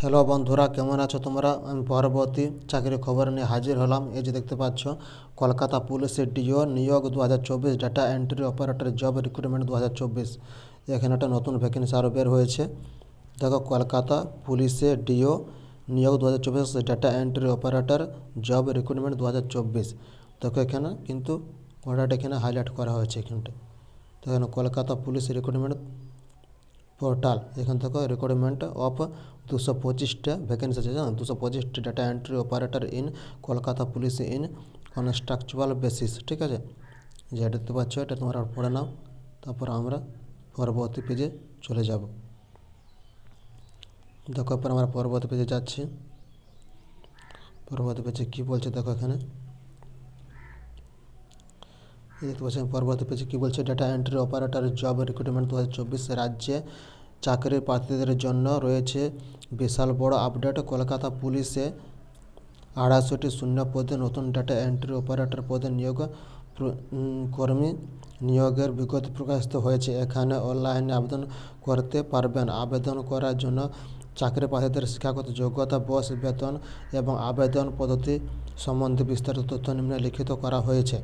Hello বন্ধুরা, কেমন আছো তোমরা? আমি পরবর্তী চাকরির খবর নিয়ে হাজির হলাম। এই যে দেখতে পাচ্ছ, কলকাতা পুলিশের ডিও নিয়োগ দু হাজার চব্বিশ data entry operator job recruitment দু হাজার চব্বিশ। এখানে একটা নতুন ভ্যাকেন্সি আরও বের হয়েছে। দেখো, কলকাতা পুলিশের ডিও নিয়োগ দু হাজার চব্বিশ data entry operator job recruitment দু হাজার চব্বিশ। দেখো এখানে কিন্তু অর্ডারটা এখানে হাইলাইট করা হয়েছে এখানটা তো এখানে কলকাতা পুলিশ রিক্রুটমেন্ট পোর্টাল এখান থেকে রিক্রুটমেন্ট অফ দুশো পঁচিশটা ভ্যাকেন্সি আছে জানো দুশো পঁচিশটা data entry operator in Kolkata police in contractual basis ঠিক আছে? যেটা দেখতে পাচ্ছ, এটা তোমরা পড়ে নাও, তারপর আমরা পরবর্তী পেজে চলে যাব। দেখো, এরপর আমরা পরবর্তী পেজে যাচ্ছি। পরবর্তী পেজে কী বলছে, দেখো এখানে। দেখতে পাচ্ছেন পরবর্তী পেজে কী বলছে? Data entry operator job recruitment দু হাজার চব্বিশ রাজ্যে চাকরির প্রার্থীদের জন্য রয়েছে বিশাল বড় আপডেট কলকাতা পুলিশে আড়াইশোটি শূন্য পদে নতুন ডাটা এন্ট্রি অপারেটর পদে নিয়োগ কর্মী নিয়োগের বিজ্ঞপ্তি প্রকাশিত হয়েছে। এখানে অনলাইনে আবেদন করতে পারবেন। আবেদন করার জন্য চাকরি প্রার্থীদের শিক্ষাগত যোগ্যতা, বয়স, বেতন এবং আবেদন পদ্ধতি সম্বন্ধে বিস্তারিত তথ্য নিম্নলিখিত করা হয়েছে।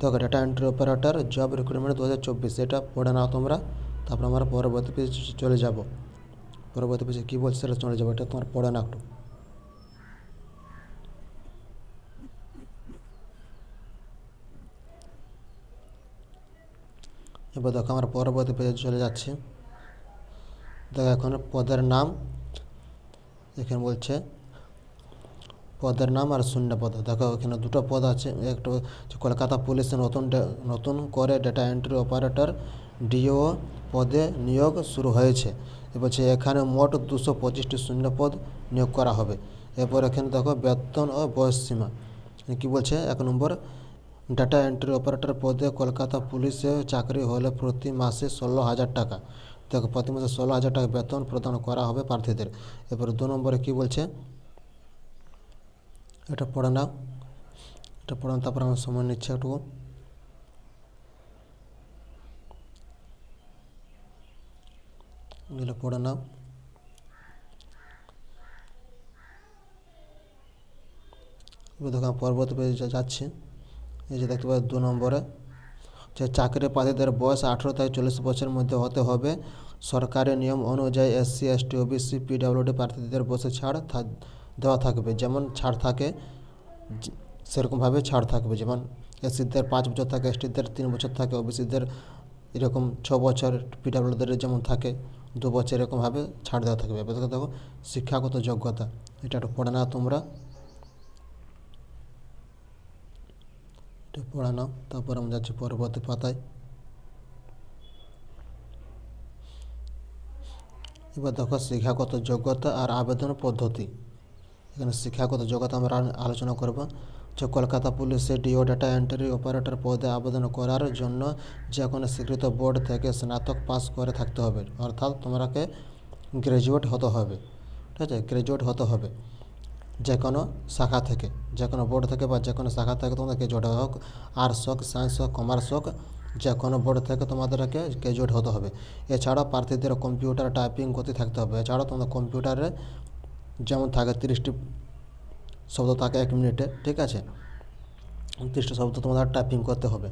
তো data entry operator job recruitment দু হাজার চব্বিশ। এটা পড়ে নাও তোমরা। তারপর আমরা পরবর্তী পেজে চলে যাব। পরবর্তী পেজে কী বলছে সেটা চলে যাব। এটা তোমার পড়ে না একটু। এবার দেখো, আমরা পরবর্তী পেজে চলে যাচ্ছি। দেখো, এখন পদের নাম। এখানে বলছে, পদের নাম আর শূন্য পদ। দেখো, এখানে দুটো পদ আছে। একটা কলকাতা পুলিশে নতুন নতুন করে ডেটা এন্ট্রি অপারেটর ডিও পদে নিয়োগ শুরু হয়েছে। হচ্ছে এখানে মোট দুশো পঁচিশটি শূন্য পদ নিয়োগ করা হবে। এরপর এখানে দেখো, বেতন ও বয়স সীমা। কি বলছে? এক নম্বর ডাটা এন্ট্রি অপারেটর পদে কলকাতা পুলিশে চাকরি হলে প্রতি মাসে ষোলো হাজার টাকা। দেখো প্রতি মাসে ষোলো হাজার টাকা বেতন প্রদান করা হবে প্রার্থীদের। এরপর দু নম্বরে কী বলছে? এটা পড়ে নাও। এটা পড়ে তারপর আমার সময় নিচ্ছে একটু এগুলো পড়ে নাও। দেখো, আমি পরবর্তী পেজে যা- যাচ্ছি। এই যে দেখতে পাচ্ছি, দু নম্বরে। যে চাকরি প্রার্থীদের বয়স আঠেরো থেকে চল্লিশ বছরের মধ্যে হতে হবে। সরকারি নিয়ম অনুযায়ী এসসি এসটি ওবিসি পিডাব্লিউডি প্রার্থীদের বসে ছাড় দেওয়া থাকবে। যেমন ছাড় থাকে, সেরকমভাবে ছাড় থাকবে। যেমন এসসিদের পাঁচ বছর থাকে এসটিদের তিন বছর থাকে ওবিসিদের এরকম ছ বছর পিডাব্লিউদের যেমন থাকে, দু বছর এরকমভাবে ছাড় দেওয়া থাকবে। দেখো শিক্ষাগত যোগ্যতা, এটা একটু পড়ে না তোমরা। এটা পড়ে নাও তারপর আমরা যাচ্ছি পরবর্তী পাতায়। এবার দেখো শিক্ষাগত যোগ্যতা আর আবেদন পদ্ধতি। এখানে শিক্ষাগত যোগ্যতা আমরা আলোচনা করব। যে কলকাতা পুলিশে ডিও ডাটা এন্ট্রি অপারেটর পদে আবেদন করার জন্য যে কোনো স্বীকৃত বোর্ড থেকে স্নাতক পাস করে থাকতে হবে। অর্থাৎ তোমাকে গ্র্যাজুয়েট হতে হবে। ঠিক আছে গ্র্যাজুয়েট হতে হবে। যে কোনো শাখা থেকে যে কোনো বোর্ড থেকে বা যে কোনো শাখা থেকে তোমাদের গ্র্যাজুয়েট হোক আর্টস হোক সায়েন্স হোক কমার্স হোক যে কোনো বোর্ড থেকে তোমাদেরকে গ্র্যাজুয়েট হতে হবে। এছাড়াও প্রার্থীদের কম্পিউটার টাইপিং গতি থাকতে হবে। এছাড়াও তোমাদের কম্পিউটারে যেমন থাকে তিরিশটি শব্দ থাকে এক মিনিটে, ঠিক আছে? তিরিশটি শব্দ তোমাদের টাইপিং করতে হবে।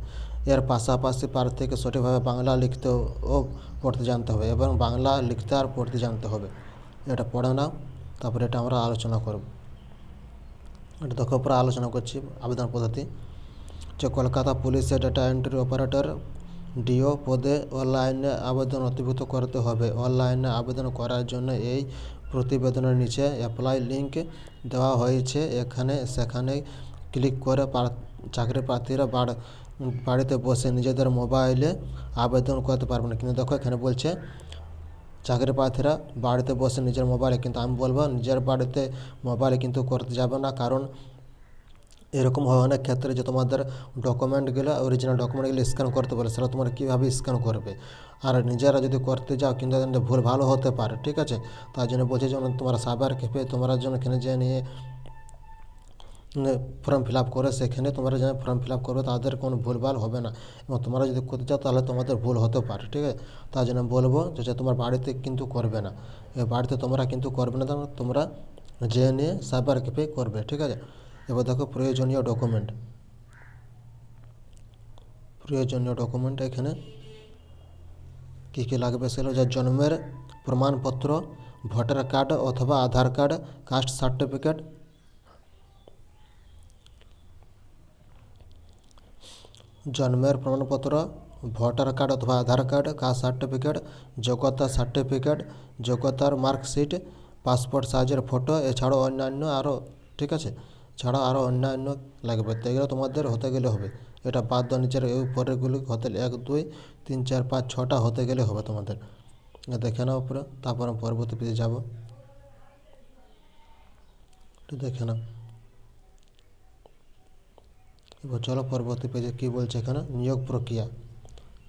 এর পাশাপাশি প্রার্থীকে সঠিকভাবে বাংলা লিখতে ও পড়তে জানতে হবে এবং বাংলা লিখতে আর পড়তে জানতে হবে। এটা পড়ে নাও, তারপরে এটা আমরা আলোচনা করব। এটা দেখো, পরে আলোচনা করছি, আবেদন পদ্ধতি। যে কলকাতা পুলিশের ডাটা এন্ট্রি অপারেটর ডিও পদে অনলাইনে আবেদন নথিভুক্ত করতে হবে। অনলাইনে আবেদন করার জন্য এই প্রতিবেদনের নিচে অ্যাপ্লাই লিঙ্ক দেওয়া হয়েছে। এখানে, সেখানে ক্লিক করে চাকরি প্রার্থীরা বাড়িতে বসে নিজেদের মোবাইলে আবেদন করতে পারবেন কিন্তু দেখো, এখানে বলছে চাকরি প্রার্থীরা বাড়িতে বসে নিজের মোবাইলে কিন্তু আমি বলব, নিজের বাড়িতে মোবাইলে কিন্তু করতে যাবে না। কারণ এরকম হয় অনেক ক্ষেত্রে যে তোমাদের ডকুমেন্টগুলো অরিজিনাল ডকুমেন্টগুলো স্ক্যান করতে বলে, সেটা তোমরা কীভাবে স্ক্যান করবে? আর নিজেরা যদি করতে যাও, কিন্তু ভুল ভালো হতে পারে, ঠিক আছে? তার জন্য বলছি যেমন তোমরা সাবার ক্যাফে তোমরা জন্য কিনে যে নিয়ে ফর্ম ফিল আপ করে সেখানে তোমরা যারা ফর্ম ফিল আপ করবে তাদের কোনো ভুলভাল হবে না এবং তোমরা যদি করতে চাও তাহলে তোমাদের ভুল হতে পারে ঠিক আছে তার জন্য বলব যে তোমার বাড়িতে কিন্তু করবে না বাড়িতে তোমরা কিন্তু করবে না তোমরা নিয়ে সাইবার ক্যাফে করবে ঠিক আছে এবার দেখো প্রয়োজনীয় ডকুমেন্ট প্রয়োজনীয় ডকুমেন্ট এখানে কী কী লাগবে সেগুলো যা জন্মের প্রমাণপত্র ভোটার কার্ড অথবা আধার কার্ড কাস্ট সার্টিফিকেট জন্মের প্রমাণপত্র, ভোটার কার্ড অথবা আধার কার্ড, কাস্ট সার্টিফিকেট, যোগ্যতা সার্টিফিকেট, যোগ্যতার মার্কশিট, পাসপোর্ট সাইজের ফটো, এছাড়াও অন্যান্য আরও, ঠিক আছে? ছাড়া আরও অন্যান্য লাগবে। তো এগুলো তোমাদের হতে গেলে হবে। এটা বাদ দেওয়া নিচের এই উপরেরগুলি হতে এক, দুই, তিন, চার, পাঁচ, ছটা হতে গেলে হবে তোমাদের। দেখে নাও উপরে, তারপর পরবর্তী পেজে যাব। দেখে নাও। এবার চলো পরবর্তী পেজে কী বলছে এখানে? নিয়োগ প্রক্রিয়া।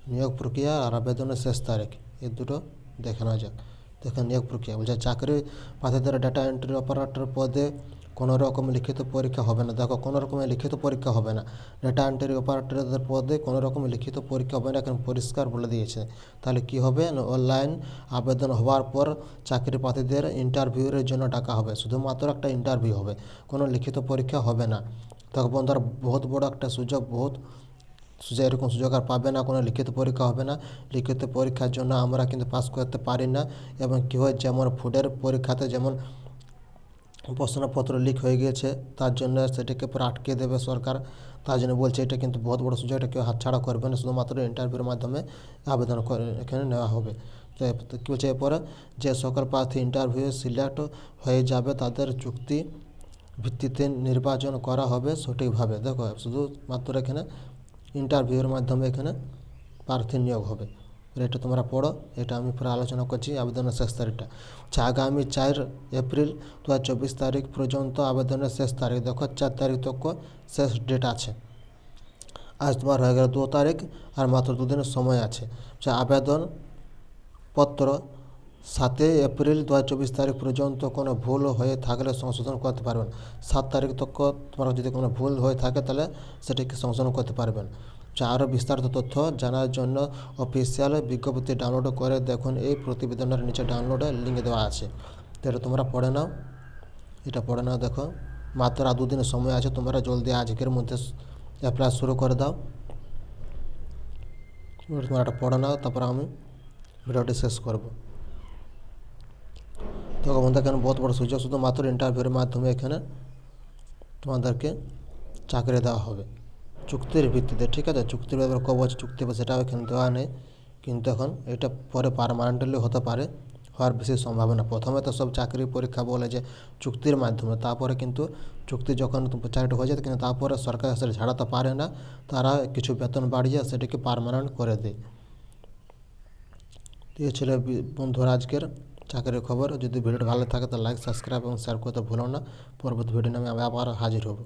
নিয়োগ প্রক্রিয়া আর আবেদনের শেষ তারিখ। এই দুটো দেখে নেওয়া যাক। দেখেন নিয়োগ প্রক্রিয়া। বলছে, চাকরি প্রার্থীদের ডাটা এন্ট্রি অপারেটর পদে কোনো রকম লিখিত পরীক্ষা হবে না। দেখো, কোনো রকমের লিখিত পরীক্ষা হবে না। ডাটা এন্ট্রি অপারেটরদের পদে কোনো রকম লিখিত পরীক্ষা হবে না, এখন পরিষ্কার বলে দিয়েছে। তাহলে কি হবে? অনলাইন আবেদন হওয়ার পর চাকরি প্রার্থীদের ইন্টারভিউয়ের জন্য ডাকা হবে। শুধুমাত্র একটা ইন্টারভিউ হবে। কোনো লিখিত পরীক্ষা হবে না। তখন বন্ধুরা বহুত বড় একটা সুযোগ, বহুত সুযোগ, এরকম সুযোগ আর পাবে না, কোনো লিখিত পরীক্ষা হবে না। লিখিত পরীক্ষার জন্য আমরা কিন্তু পাস করতে পারি না এবং কী হয়, যেমন ফুডের পরীক্ষাতে যেমন প্রশ্নপত্র লিক হয়ে গিয়েছে, তার জন্য সেটাকে পুরো আটকে দেবে সরকার। তার জন্য বলছে এটা কিন্তু বহুত বড় সুযোগ, এটা কেউ হাতছাড়া করবে না, শুধুমাত্র ইন্টারভিউর মাধ্যমে আবেদন এখানে নেওয়া হবে। কী বলছে এরপরে? যে সকল প্রার্থী ইন্টারভিউ সিলেক্ট হয়ে যাবে, তাদের চুক্তি ভিত্তিতে নির্বাচন করা হবে সঠিকভাবে। দেখো শুধুমাত্র এখানে ইন্টারভিউয়ের মাধ্যমে এখানে প্রার্থী নিয়োগ হবে। এটা তোমরা পড়ো, এটা আমি পুরো আলোচনা করছি, আবেদনের শেষ তারিখটা। আচ্ছা আগামী চার এপ্রিল দু হাজার চব্বিশ তারিখ পর্যন্ত আবেদনের শেষ তারিখ। দেখো, চার তারিখ তক শেষ ডেট আছে। আজ তোমার হয়ে গেল দু তারিখ আর মাত্র দুদিনের সময় আছে। আচ্ছা আবেদন পত্র সাতই এপ্রিল দু হাজার চব্বিশ তারিখ পর্যন্ত কোনো ভুল হয়ে থাকলে সংশোধন করতে পারবেন। সাত তারিখ তক তোমার যদি কোনো ভুল হয়ে থাকে তাহলে সেটিকে সংশোধন করতে পারবেন। আরও বিস্তারিত তথ্য জানার জন্য অফিসিয়াল বিজ্ঞপ্তি ডাউনলোড করে দেখুন। এই প্রতিবেদনের নিচে ডাউনলোডের লিঙ্ক দেওয়া আছে। তো তোমরা পড়ে নাও। এটা পড়ে নাও, দেখো। মাত্র আর দুদিনের সময় আছে, তোমরা জলদি আজকের মধ্যে অ্যাপ্লাই শুরু করে দাও। তোমরা এটা পড়ে নাও, তারপর আমি ভিডিওটি শেষ করব। তো বন্ধু এখানে বহুত বড় সুযোগ শুধুমাত্র ইন্টারভিউর মাধ্যমে এখানে তোমাদেরকে চাকরি দেওয়া হবে। চুক্তির ভিত্তিতে, ঠিক আছে? চুক্তির ব্যাপারে ক বছর চুক্তি হবে সেটাও এখানে দেওয়া নেই। কিন্তু এখন এটা পরে পারমানেন্টলি হতে পারে, হওয়ার বেশি সম্ভাবনা। প্রথমে তো সব চাকরি পরীক্ষা বলে যে চুক্তির মাধ্যমে, তারপরে কিন্তু চুক্তি যখন চাকরিটা হয়ে যায়, কিন্তু তারপরে সরকার সেটা ছাড়াতে পারে না। তারা কিছু বেতন বাড়িয়ে সেটাকে পারমানেন্ট করে দেয়। তো এই ছিল বন্ধুরা আজকের চাকরির খবর। যদি ভিডিওটি ভালো থাকে তো লাইক সাবস্ক্রাইব এবং শেয়ার করতে ভুলো না। পরবর্তী ভিডিও নিয়ে আমি আবার হাজির হব।